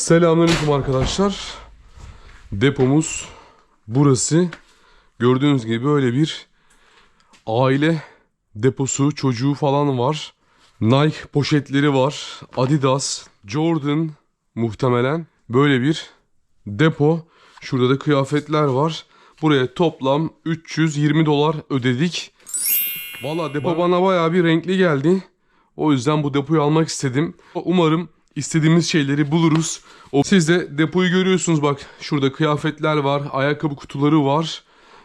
Selamünaleyküm arkadaşlar. Depomuz burası. Gördüğünüz gibi böyle bir aile deposu, çocuğu falan var. Nike poşetleri var. Adidas, Jordan muhtemelen böyle bir depo. Şurada da kıyafetler var. Buraya toplam 320 dolar ödedik. Valla depo bana bayağı bir renkli geldi. O yüzden bu depoyu almak istedim. Umarım istediğimiz şeyleri buluruz. Siz de depoyu görüyorsunuz bak. Şurada kıyafetler var, ayakkabı kutuları var.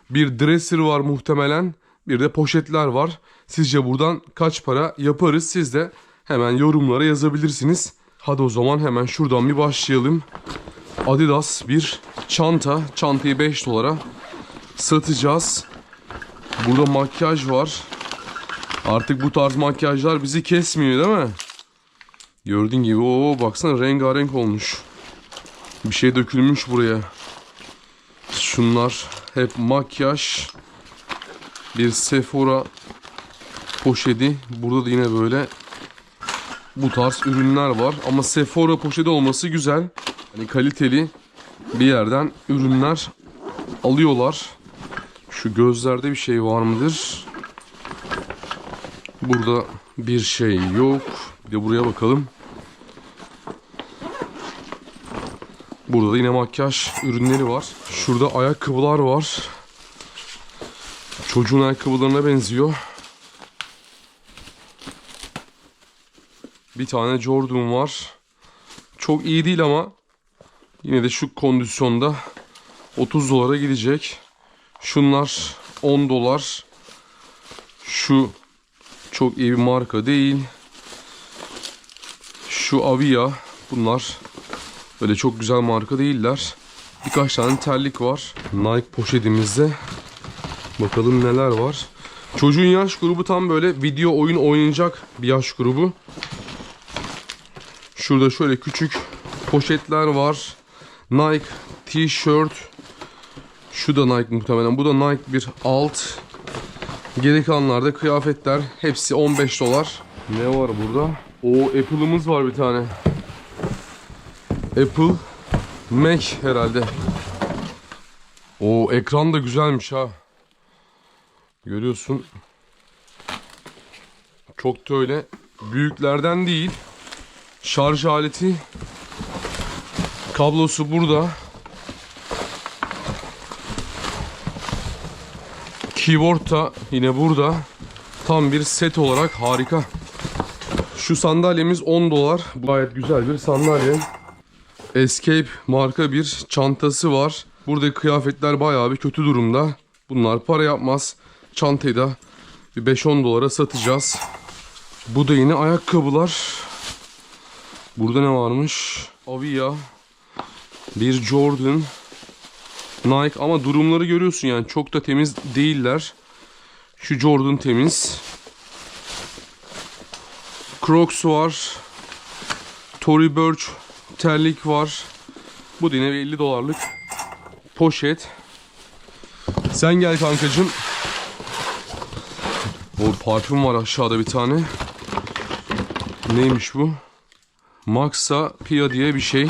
Bir dresser var muhtemelen. Bir de poşetler var. Sizce buradan kaç para yaparız? Siz de hemen yorumlara yazabilirsiniz. Hadi o zaman hemen şuradan bir başlayalım. Adidas bir çanta. Çantayı 5 dolara satacağız. Burada makyaj var. Artık bu tarz makyajlar bizi kesmiyor değil mi? Gördüğün gibi o baksana rengarenk olmuş. Bir şey dökülmüş buraya. Şunlar hep makyaj. Bir Sephora poşeti. Burada da yine böyle bu tarz ürünler var. Ama Sephora poşeti olması güzel. Hani kaliteli bir yerden ürünler alıyorlar. Şu gözlerde bir şey var mıdır? Burada bir şey yok. Bir de buraya bakalım. Burada da yine makyaj ürünleri var. Şurada ayakkabılar var. Çocuğun ayakkabılarına benziyor. Bir tane Jordan var. Çok iyi değil ama yine de şu kondisyonda 30 dolara gidecek. Şunlar 10 dolar. Şu çok iyi bir marka değil. Şu Avia bunlar böyle çok güzel marka değiller. Birkaç tane terlik var. Nike poşetimizde. Bakalım neler var. Çocuğun yaş grubu tam böyle video oyun oynayacak bir yaş grubu. Şurada şöyle küçük poşetler var. Nike t-shirt. Şu da Nike muhtemelen. Bu da Nike bir alt. Geri kalanlarda kıyafetler. Hepsi 15 dolar. Ne var burada? O Apple'ımız var bir tane. Apple Mac herhalde. O ekran da güzelmiş ha. Görüyorsun. Çok da öyle büyüklerden değil. Şarj aleti kablosu burada. Keyboard da yine burada. Tam bir set olarak harika. Şu sandalyemiz 10 dolar. Gayet güzel bir sandalye. Escape marka bir çantası var. Burada kıyafetler bayağı bir kötü durumda. Bunlar para yapmaz. Çantayı da bir 5-10 dolara satacağız. Bu da yine ayakkabılar. Burada ne varmış? Avia. Bir Jordan. Nike ama durumları görüyorsun yani çok da temiz değiller. Şu Jordan temiz. Crocs var. Tory Burch terlik var. Bu bir 50 dolarlık poşet. Sen gel kankacım. O parfüm var aşağıda bir tane. Neymiş bu? Maxa Pia diye bir şey.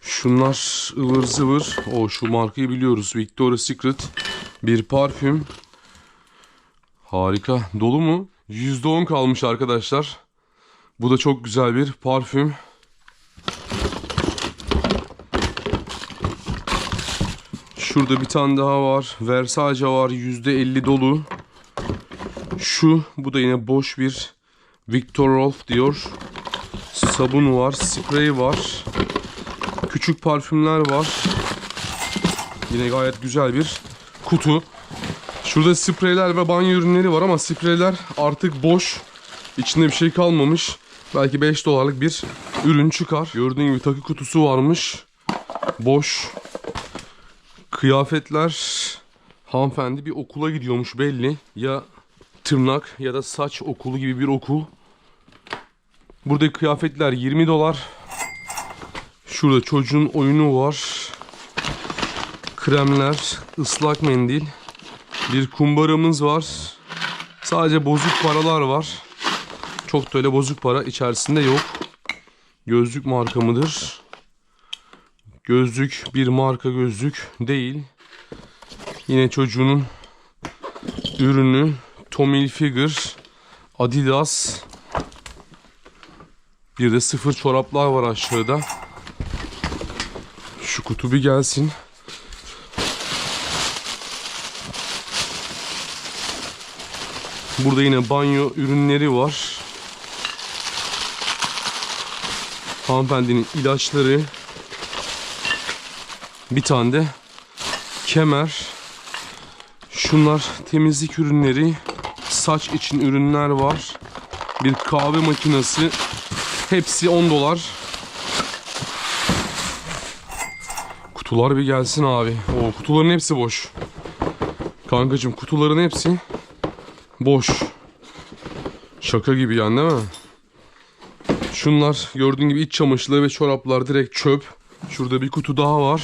Şunlar ıvır zıvır. O şu markayı biliyoruz. Victoria's Secret. Bir parfüm. Harika. Dolu mu? %10 kalmış arkadaşlar. Bu da çok güzel bir parfüm. Şurada bir tane daha var. Versace var. %50 dolu. Şu. Bu da yine boş bir Victor Rolf diyor. Sabun var. Sprey var. Küçük parfümler var. Yine gayet güzel bir kutu. Şurada spreyler ve banyo ürünleri var ama spreyler artık boş. İçinde bir şey kalmamış. Belki 5 dolarlık bir ürün çıkar. Gördüğün gibi takı kutusu varmış. Boş. Kıyafetler. Hanımefendi bir okula gidiyormuş belli. Ya tırnak ya da saç okulu gibi bir okul. Burada kıyafetler 20 dolar. Şurada çocuğun oyunu var. Kremler, ıslak mendil. Bir kumbaramız var. Sadece bozuk paralar var. Çok da öyle bozuk para içerisinde yok. Gözlük marka mıdır? Gözlük bir marka gözlük değil. Yine çocuğunun ürünü Tommy Hilfiger, Adidas. Bir de sıfır çoraplar var aşağıda. Şu kutu bir gelsin. Burada yine banyo ürünleri var. Hanımefendinin ilaçları. Bir tane de kemer. Şunlar temizlik ürünleri. Saç için ürünler var. Bir kahve makinesi. Hepsi 10 dolar. Kutular bir gelsin abi. O kutuların hepsi boş. Kankacım kutuların hepsi boş. Şaka gibi yani değil mi? Şunlar gördüğün gibi iç çamaşırları ve çoraplar direkt çöp. Şurada bir kutu daha var.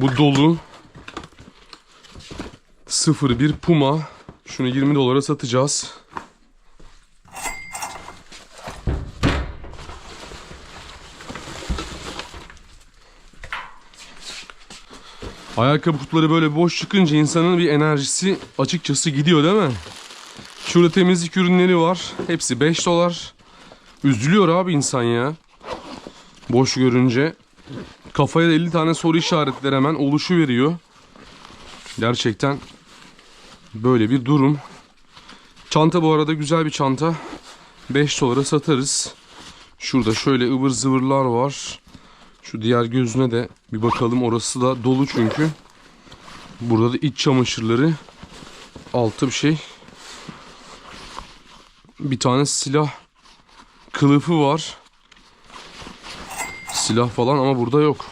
Bu dolu. 01 Puma. Şunu 20 dolara satacağız. Ayakkabı kutuları böyle boş çıkınca insanın bir enerjisi açıkçası gidiyor değil mi? Şurada temizlik ürünleri var. Hepsi 5 dolar. Üzülüyor abi insan ya. Boş görünce. Kafaya da 50 tane soru işaretleri hemen oluşu veriyor. Gerçekten böyle bir durum. Çanta bu arada güzel bir çanta. 5 dolara satarız. Şurada şöyle ıvır zıvırlar var. Şu diğer gözüne de bir bakalım. Orası da dolu çünkü. Burada da iç çamaşırları. Altı bir şey. Bir tane silah kılıfı var. Silah falan ama burada yok.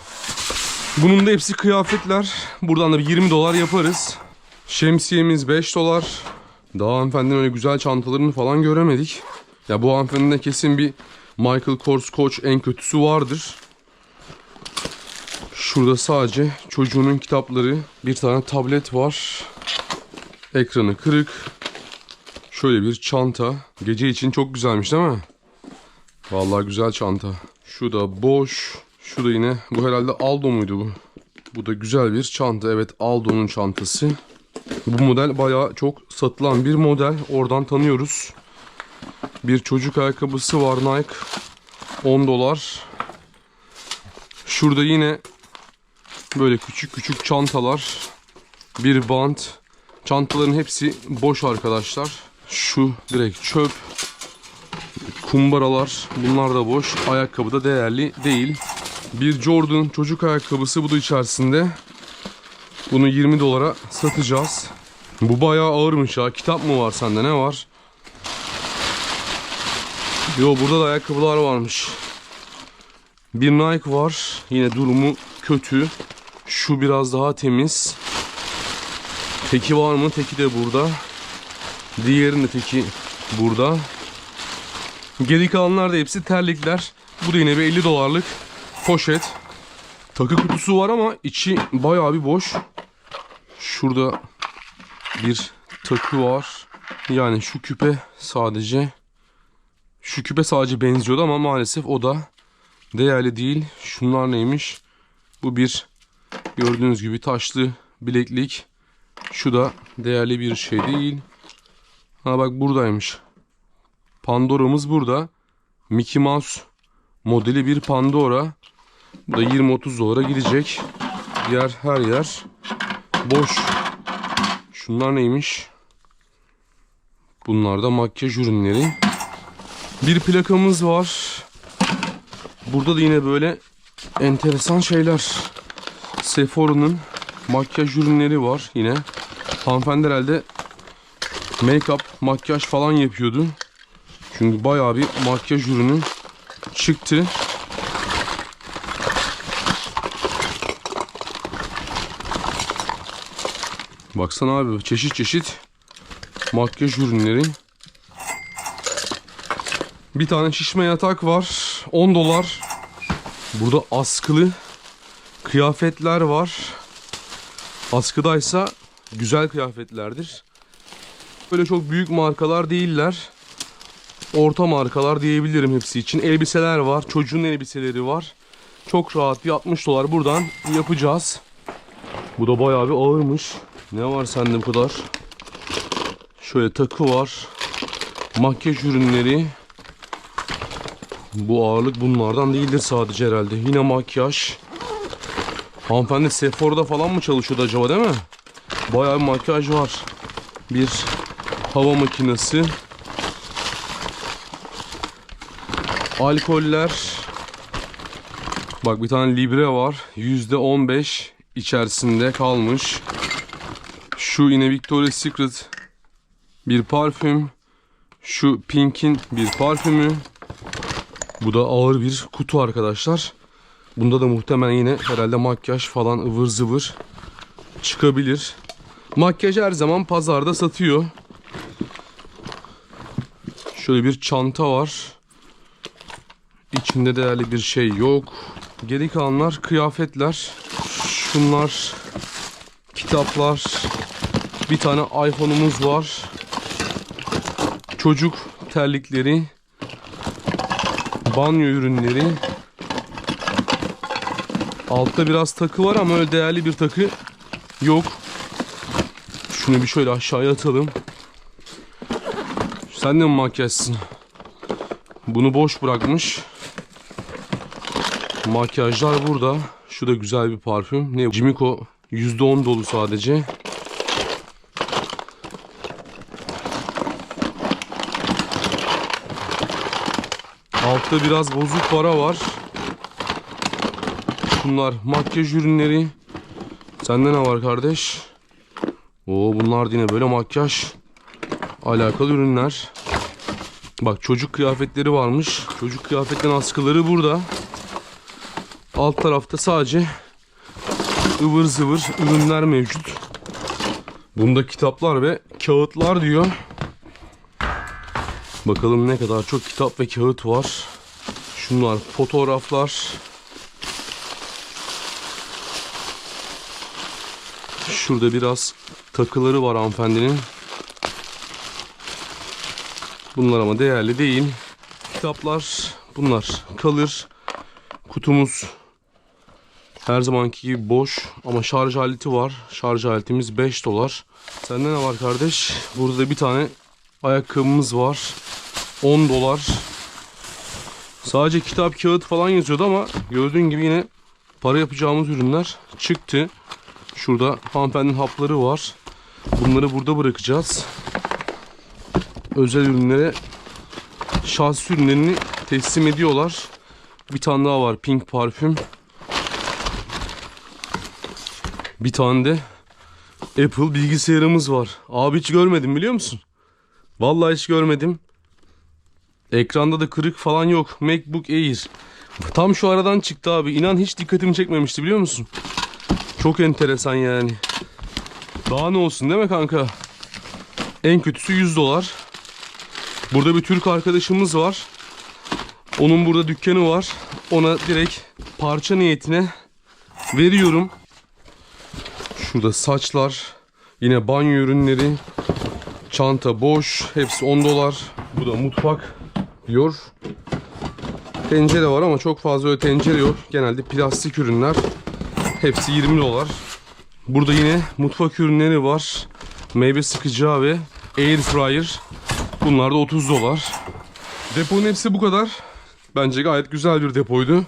Bunun da hepsi kıyafetler. Buradan da bir 20 dolar yaparız. Şemsiyemiz 5 dolar. Daha hanımefendinin öyle güzel çantalarını falan göremedik. Ya bu hanımefendinin kesin bir Michael Kors Coach en kötüsü vardır. Şurada sadece çocuğunun kitapları, bir tane tablet var. Ekranı kırık. Şöyle bir çanta. Gece için çok güzelmiş değil mi? Vallahi güzel çanta. Şu da boş. Şu da yine bu herhalde Aldo muydu bu? Bu da güzel bir çanta. Evet Aldo'nun çantası. Bu model bayağı çok satılan bir model. Oradan tanıyoruz. Bir çocuk ayakkabısı var Nike. 10 dolar. Şurada yine böyle küçük küçük çantalar. Bir bant. Çantaların hepsi boş arkadaşlar. Şu direkt çöp. Kumbaralar. Bunlar da boş. Ayakkabı da değerli değil. Bir Jordan çocuk ayakkabısı bu da içerisinde. Bunu 20 dolara satacağız. Bu bayağı ağırmış ya. Kitap mı var sende ne var? Yo burada da ayakkabılar varmış. Bir Nike var. Yine durumu kötü. Şu biraz daha temiz. Teki var mı? Teki de burada. Diğerinin teki burada. Geri kalanlar da hepsi terlikler. Bu da yine bir 50 dolarlık poşet. Takı kutusu var ama içi bayağı bir boş. Şurada bir takı var. Yani şu küpe sadece şu küpe sadece benziyordu ama maalesef o da değerli değil. Şunlar neymiş? Bu bir gördüğünüz gibi taşlı bileklik. Şu da değerli bir şey değil. Ha bak buradaymış. Pandora'mız burada. Mickey Mouse modeli bir Pandora. Bu da 20-30 dolara gidecek. Diğer her yer boş. Şunlar neymiş? Bunlar da makyaj ürünleri. Bir plakamız var. Burada da yine böyle enteresan şeyler. Sephora'nın makyaj ürünleri var yine. Hanımefendi herhalde make-up, makyaj falan yapıyordu. Çünkü bayağı bir makyaj ürünü çıktı. Baksana abi çeşit çeşit makyaj ürünleri. Bir tane şişme yatak var. 10 dolar. Burada askılı kıyafetler var. Askıdaysa güzel kıyafetlerdir. Böyle çok büyük markalar değiller. Orta markalar diyebilirim hepsi için. Elbiseler var. Çocuğun elbiseleri var. Çok rahat bir 60 dolar buradan yapacağız. Bu da bayağı bir ağırmış. Ne var sende bu kadar? Şöyle takı var. Makyaj ürünleri. Bu ağırlık bunlardan değildir sadece herhalde. Yine makyaj. Hanımefendi Sephora'da falan mı çalışıyordu acaba değil mi? Bayağı bir makyaj var. Bir hava makinesi. Alkoller. Bak bir tane libre var. %15 içerisinde kalmış. Şu yine Victoria's Secret bir parfüm. Şu Pink'in bir parfümü. Bu da ağır bir kutu arkadaşlar. Bunda da muhtemelen yine herhalde makyaj falan ıvır zıvır çıkabilir. Makyaj her zaman pazarda satıyor. Şöyle bir çanta var. İçinde değerli bir şey yok. Geri kalanlar kıyafetler. Şunlar kitaplar. Bir tane iPhone'umuz var. Çocuk terlikleri. Banyo ürünleri. Altta biraz takı var ama öyle değerli bir takı yok. Şunu bir şöyle aşağıya atalım. Sen de mi makyajsın? Bunu boş bırakmış. Makyajlar burada. Şu da güzel bir parfüm. Ne? Jimiko %10 dolu sadece. Altta biraz bozuk para var. Bunlar makyaj ürünleri. Sende ne var kardeş? Oo bunlar yine böyle makyaj alakalı ürünler. Bak çocuk kıyafetleri varmış. Çocuk kıyafetlerin askıları burada. Alt tarafta sadece ıvır zıvır ürünler mevcut. Bunda kitaplar ve kağıtlar diyor. Bakalım ne kadar çok kitap ve kağıt var. Şunlar fotoğraflar. Şurada biraz takıları var hanımefendinin. Bunlar ama değerli değil. Kitaplar bunlar kalır. Kutumuz her zamanki gibi boş ama şarj aleti var. Şarj aletimiz 5 dolar. Sende ne var kardeş? Burada da bir tane ayakkabımız var. 10 dolar. Sadece kitap, kağıt falan yazıyordu ama gördüğün gibi yine para yapacağımız ürünler çıktı. Şurada hanımefendinin hapları var. Bunları burada bırakacağız. Özel ürünlere şahsi ürünlerini teslim ediyorlar. Bir tane daha var pink parfüm. Bir tane de Apple bilgisayarımız var. Abi hiç görmedim biliyor musun? Vallahi hiç görmedim. Ekranda da kırık falan yok. MacBook Air. Tam şu aradan çıktı abi. İnan hiç dikkatimi çekmemişti biliyor musun? Çok enteresan yani. Daha ne olsun değil mi kanka? En kötüsü 100 dolar. Burada bir Türk arkadaşımız var. Onun burada dükkanı var. Ona direkt parça niyetine veriyorum. Şurada saçlar. Yine banyo ürünleri. Çanta boş. Hepsi 10 dolar. Bu da mutfak diyor. Tencere var ama çok fazla öyle tencere yok. Genelde plastik ürünler. Hepsi 20 dolar. Burada yine mutfak ürünleri var. Meyve sıkacağı ve air fryer. Bunlar da 30 dolar. Deponun hepsi bu kadar. Bence gayet güzel bir depoydu.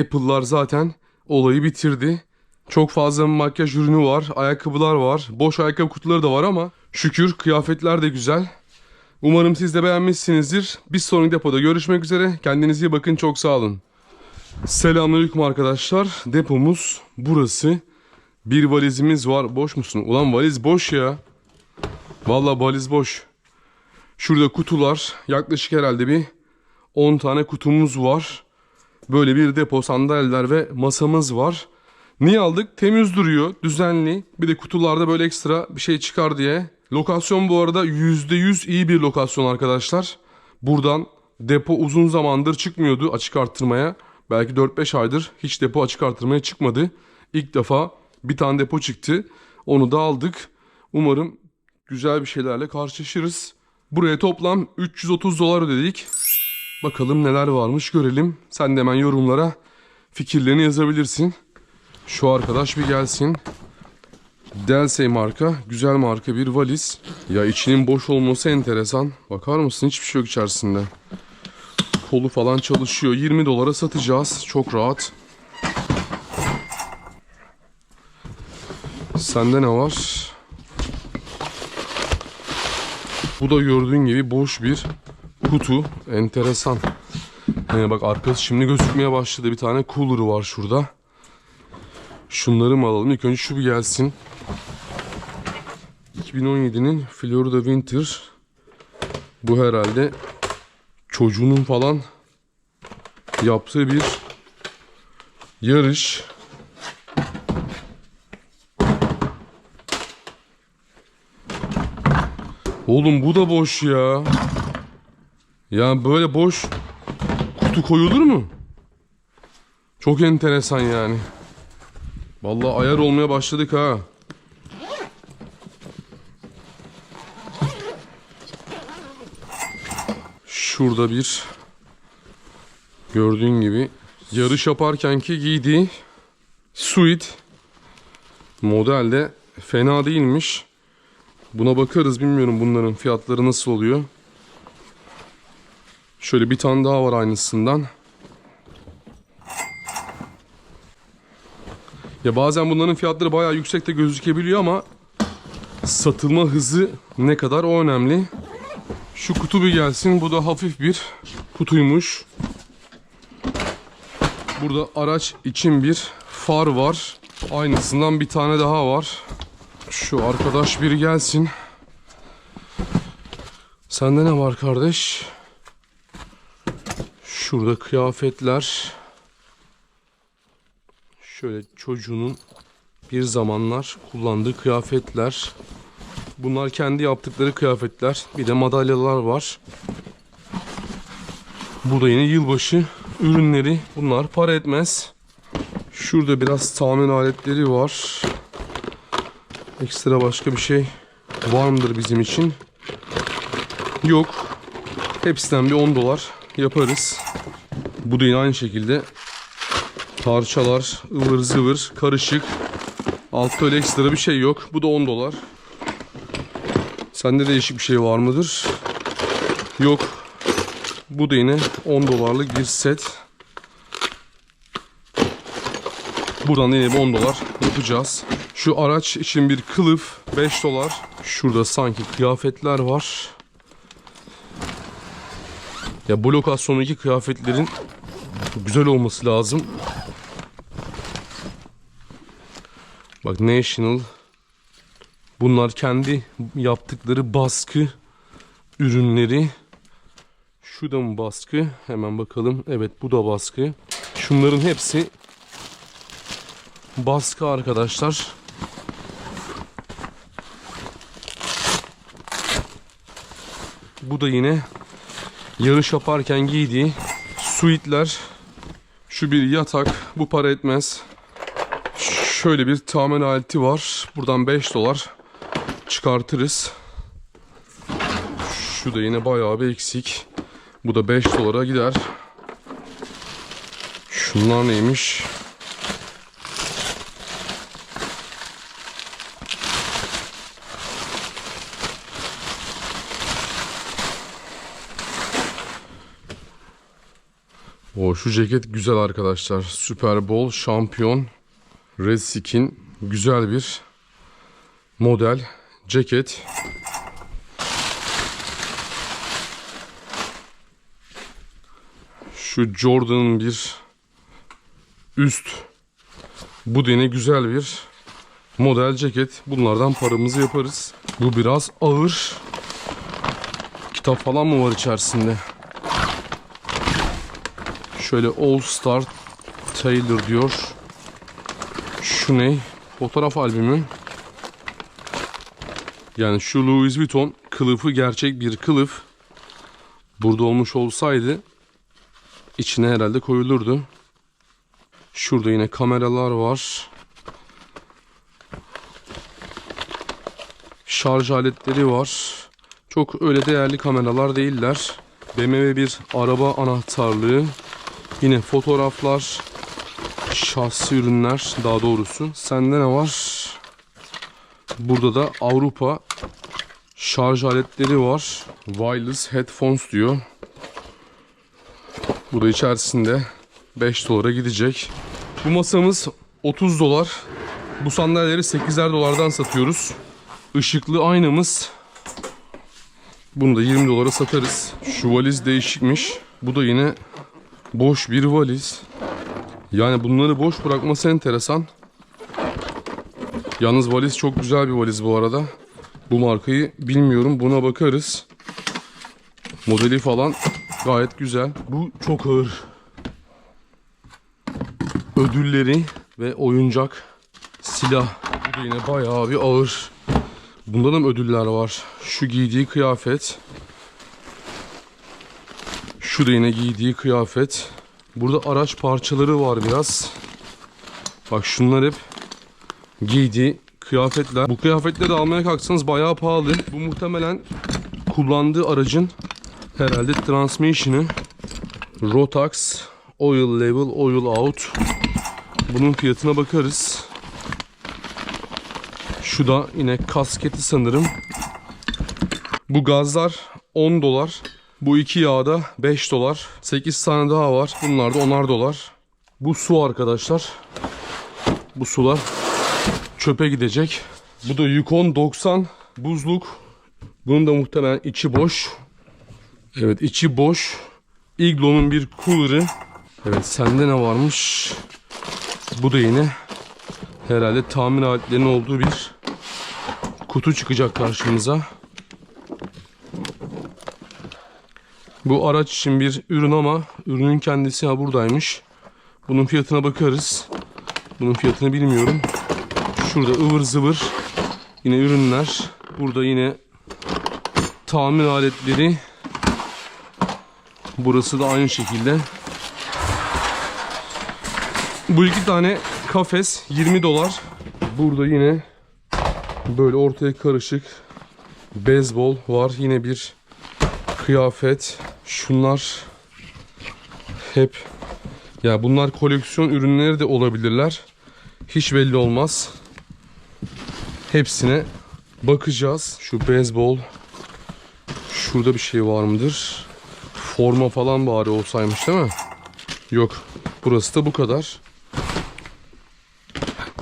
Apple'lar zaten olayı bitirdi. Çok fazla makyaj ürünü var. Ayakkabılar var. Boş ayakkabı kutuları da var ama şükür kıyafetler de güzel. Umarım siz de beğenmişsinizdir. Bir sonraki depoda görüşmek üzere. Kendinize iyi bakın. Çok sağ olun. Selamünaleyküm arkadaşlar. Depomuz burası. Bir valizimiz var. Boş musun? Ulan valiz boş ya. Vallahi valiz boş. Şurada kutular. Yaklaşık herhalde bir 10 tane kutumuz var. Böyle bir depo, sandalyeler ve masamız var. Niye aldık? Temiz duruyor, düzenli. Bir de kutularda böyle ekstra bir şey çıkar diye. Lokasyon bu arada %100 iyi bir lokasyon arkadaşlar. Buradan depo uzun zamandır çıkmıyordu açık arttırmaya. Belki 4-5 aydır hiç depo açık arttırmaya çıkmadı. İlk defa bir tane depo çıktı. Onu da aldık. Umarım güzel bir şeylerle karşılaşırız. Buraya toplam 330 dolar ödedik. Bakalım neler varmış görelim. Sen de hemen yorumlara fikirlerini yazabilirsin. Şu arkadaş bir gelsin. Delsey marka. Güzel marka bir valiz. Ya içinin boş olması enteresan. Bakar mısın? Hiçbir şey yok içerisinde. Kolu falan çalışıyor. 20 dolara satacağız. Çok rahat. Sende ne var? Bu da gördüğün gibi boş bir kutu. Enteresan. Ee, bak arkası şimdi gözükmeye başladı. Bir tane cooler'ı var şurada. Şunları mı alalım? İlk önce şu bir gelsin. 2017'nin Florida Winter. Bu herhalde çocuğunun falan yaptığı bir yarış. Oğlum bu da boş ya. Ya böyle boş kutu koyulur mu? Çok enteresan yani. Vallahi ayar olmaya başladık ha. Şurada bir gördüğün gibi yarış yaparkenki giydiği suit modelde fena değilmiş. Buna bakarız bilmiyorum bunların fiyatları nasıl oluyor. Şöyle bir tane daha var aynısından. Ya bazen bunların fiyatları bayağı yüksekte gözükebiliyor ama satılma hızı ne kadar o önemli. Şu kutu bir gelsin. Bu da hafif bir kutuymuş. Burada araç için bir far var. Aynısından bir tane daha var. Şu arkadaş biri gelsin. Sende ne var kardeş? Şurada kıyafetler. Şöyle çocuğunun bir zamanlar kullandığı kıyafetler. Bunlar kendi yaptıkları kıyafetler. Bir de madalyalar var. Bu da yine yılbaşı ürünleri. Bunlar para etmez. Şurada biraz tamir aletleri var. Ekstra başka bir şey var mıdır bizim için? Yok. Hepsinden bir 10 dolar yaparız. Bu da yine aynı şekilde parçalar ıvır zıvır karışık. Altta öyle ekstra bir şey yok. Bu da 10 dolar. Sende değişik bir şey var mıdır? Yok. Bu da yine 10 dolarlık bir set. Buradan da yine bir 10 dolar yapacağız. Şu araç için bir kılıf 5 dolar. Şurada sanki kıyafetler var. Ya bu lokasyondaki kıyafetlerin güzel olması lazım. Bak National Bunlar kendi yaptıkları baskı ürünleri. Şu da mı baskı? Hemen bakalım. Evet bu da baskı. Şunların hepsi baskı arkadaşlar. Bu da yine yarış yaparken giydiği suitler. Şu bir yatak. Bu para etmez. Şöyle bir tamir aleti var. Buradan 5 dolar çıkartırız. Şu da yine bayağı bir eksik. Bu da 5 dolara gider. Şunlar neymiş? O şu ceket güzel arkadaşlar. Super Bowl şampiyon Red Skin güzel bir model ceket. Şu Jordan'ın bir üst bu da yine güzel bir model ceket. Bunlardan paramızı yaparız. Bu biraz ağır. Kitap falan mı var içerisinde? Şöyle All Star Taylor diyor. Şu ne? Fotoğraf albümü. Yani şu Louis Vuitton kılıfı gerçek bir kılıf. Burada olmuş olsaydı içine herhalde koyulurdu. Şurada yine kameralar var. Şarj aletleri var. Çok öyle değerli kameralar değiller. BMW bir araba anahtarlığı. Yine fotoğraflar. Şahsi ürünler daha doğrusu. Sende ne var? Burada da Avrupa şarj aletleri var. Wireless headphones diyor. Bu da içerisinde 5 dolara gidecek. Bu masamız 30 dolar. Bu sandalyeleri 8'er dolardan satıyoruz. Işıklı aynamız. Bunu da 20 dolara satarız. Şu valiz değişikmiş. Bu da yine boş bir valiz. Yani bunları boş bırakması enteresan. Yalnız valiz çok güzel bir valiz bu arada. Bu markayı bilmiyorum. Buna bakarız. Modeli falan gayet güzel. Bu çok ağır. Ödülleri ve oyuncak silah. Bu da yine bayağı bir ağır. Bunda da mı ödüller var? Şu giydiği kıyafet. Şu da yine giydiği kıyafet. Burada araç parçaları var biraz. Bak şunlar hep giydiği kıyafetler. Bu kıyafetleri almaya kalksanız bayağı pahalı. Bu muhtemelen kullandığı aracın herhalde transmission'ı. Rotax Oil Level Oil Out. Bunun fiyatına bakarız. Şu da yine kasketi sanırım. Bu gazlar 10 dolar. Bu iki yağda 5 dolar. 8 tane daha var. Bunlar da 10'ar dolar. Bu su arkadaşlar. Bu sular çöpe gidecek. Bu da Yukon 90 buzluk. Bunun da muhtemelen içi boş. Evet içi boş. Iglo'nun bir cooler'ı. Evet sende ne varmış? Bu da yine herhalde tamir aletlerinin olduğu bir kutu çıkacak karşımıza. Bu araç için bir ürün ama ürünün kendisi ha buradaymış. Bunun fiyatına bakarız. Bunun fiyatını bilmiyorum. Şurada ıvır zıvır yine ürünler. Burada yine tamir aletleri. Burası da aynı şekilde. Bu iki tane kafes 20 dolar. Burada yine böyle ortaya karışık beyzbol var. Yine bir kıyafet. Şunlar hep ya bunlar koleksiyon ürünleri de olabilirler. Hiç belli olmaz. Hepsine bakacağız. Şu beyzbol şurada bir şey var mıdır? Forma falan bari olsaymış değil mi? Yok. Burası da bu kadar.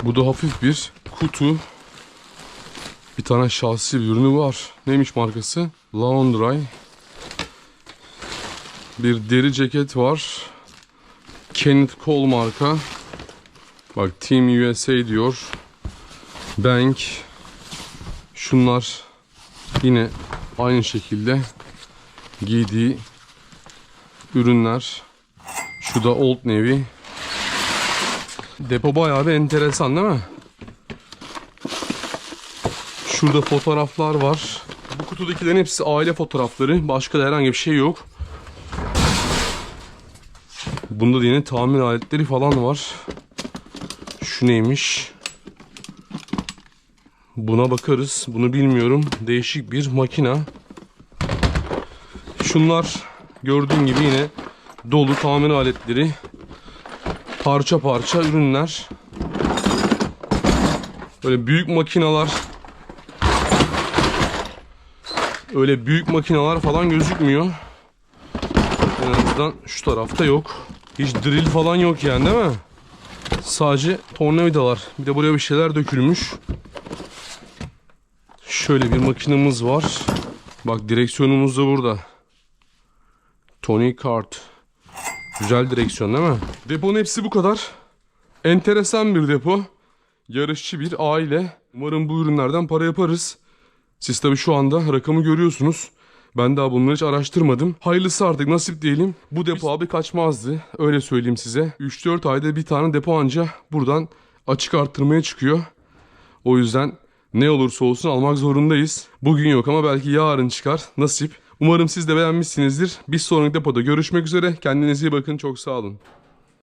Bu da hafif bir kutu. Bir tane şahsi bir ürünü var. Neymiş markası? Laundry. Bir deri ceket var. Kenneth Cole marka. Bak Team USA diyor. Bank. Şunlar yine aynı şekilde giydiği ürünler. Şu da Old Navy. Depo bayağı bir enteresan değil mi? Şurada fotoğraflar var. Bu kutudakilerin hepsi aile fotoğrafları. Başka da herhangi bir şey yok. Bunda da yine tamir aletleri falan var. Şu neymiş? Buna bakarız. Bunu bilmiyorum. Değişik bir makina. Şunlar gördüğün gibi yine dolu tamir aletleri. Parça parça ürünler. Böyle büyük makinalar. Öyle büyük makinalar falan gözükmüyor. En azından şu tarafta yok. Hiç drill falan yok yani değil mi? Sadece tornavidalar. Bir de buraya bir şeyler dökülmüş. Şöyle bir makinemiz var. Bak direksiyonumuz da burada. Tony Kart. Güzel direksiyon değil mi? Deponun hepsi bu kadar. Enteresan bir depo. Yarışçı bir aile. Umarım bu ürünlerden para yaparız. Siz tabii şu anda rakamı görüyorsunuz. Ben daha bunları hiç araştırmadım. Hayırlısı artık nasip diyelim. Bu depo abi kaçmazdı. Öyle söyleyeyim size. 3-4 ayda bir tane depo anca buradan açık arttırmaya çıkıyor. O yüzden ne olursa olsun almak zorundayız. Bugün yok ama belki yarın çıkar. Nasip. Umarım siz de beğenmişsinizdir. Bir sonraki depoda görüşmek üzere. Kendinize iyi bakın. Çok sağ olun.